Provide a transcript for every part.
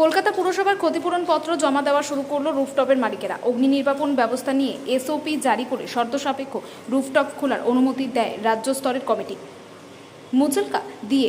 কলকাতা পুরসভার ক্ষতিপূরণ পত্র জমা দেওয়া শুরু করল রুফটপের মালিকেরা। অগ্নি নির্বাপন ব্যবস্থা নিয়ে এসওপি জারি করে শর্ত সাপেক্ষ রুফটপ খোলার অনুমতি দেয় রাজ্য স্তরের কমিটি। মুচলকা দিয়ে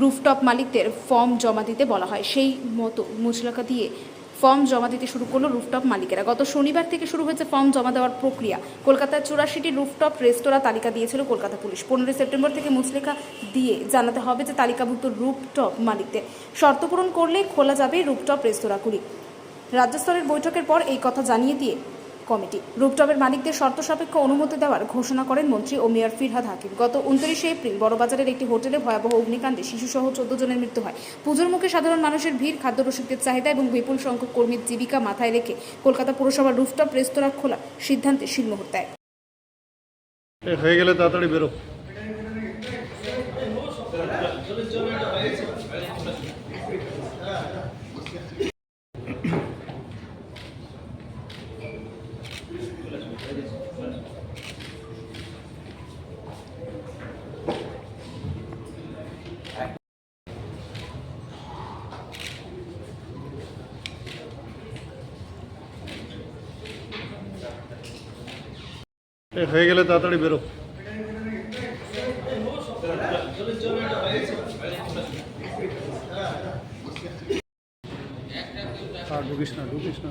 রুফটপ মালিকদের ফর্ম জমা দিতে বলা হয়। সেই মতো মুচলকা দিয়ে ফর্ম জমা দিতে শুরু করল রুফটপ মালিকেরা। গত শনিবার থেকে শুরু হয়েছে ফর্ম জমা দেওয়ার প্রক্রিয়া। কলকাতার চুরাশিটি রুফটপ রেস্তোরাঁ তালিকা দিয়েছিল কলকাতা পুলিশ। পনেরোই সেপ্টেম্বর থেকে মুসলেখা দিয়ে জানাতে হবে যে, তালিকাভুক্ত রুফটপ মালিকদের শর্ত পূরণ করলে খোলা যাবে রুফটপ রেস্তোরাঁগুলি। রাজ্যস্তরের বৈঠকের পর এই কথা জানিয়ে দিয়ে কমিটি। রুপটপের মালিকদের শর্ত সাপেক্ষ অনুমতি দেওয়ার ঘোষণা করেন মন্ত্রী ও মেয়র ফিরহাদ হাকিম। গত উনত্রিশে এপ্রিল বড়বাজারের একটি হোটেলে ভয়াবহ অগ্নিকাণ্ডে শিশুসহ চোদ্দ জনের মৃত্যু হয়। পুজোর মুখে সাধারণ মানুষের ভিড় খাদ্য রসিকদের চাহিদা এবং বিপুল সংখ্যক কর্মীর জীবিকা মাথায় রেখে কলকাতা পুরসভার রুফটপ রেস্তোরাঁ খোলা সিদ্ধান্তে শিলমোহর দেয়। হয়ে গেলে তাড়াতাড়ি বেরো। হয়ে গেলে তাড়াতাড়ি বেরো। ঢুকিস না ঢুকিস না।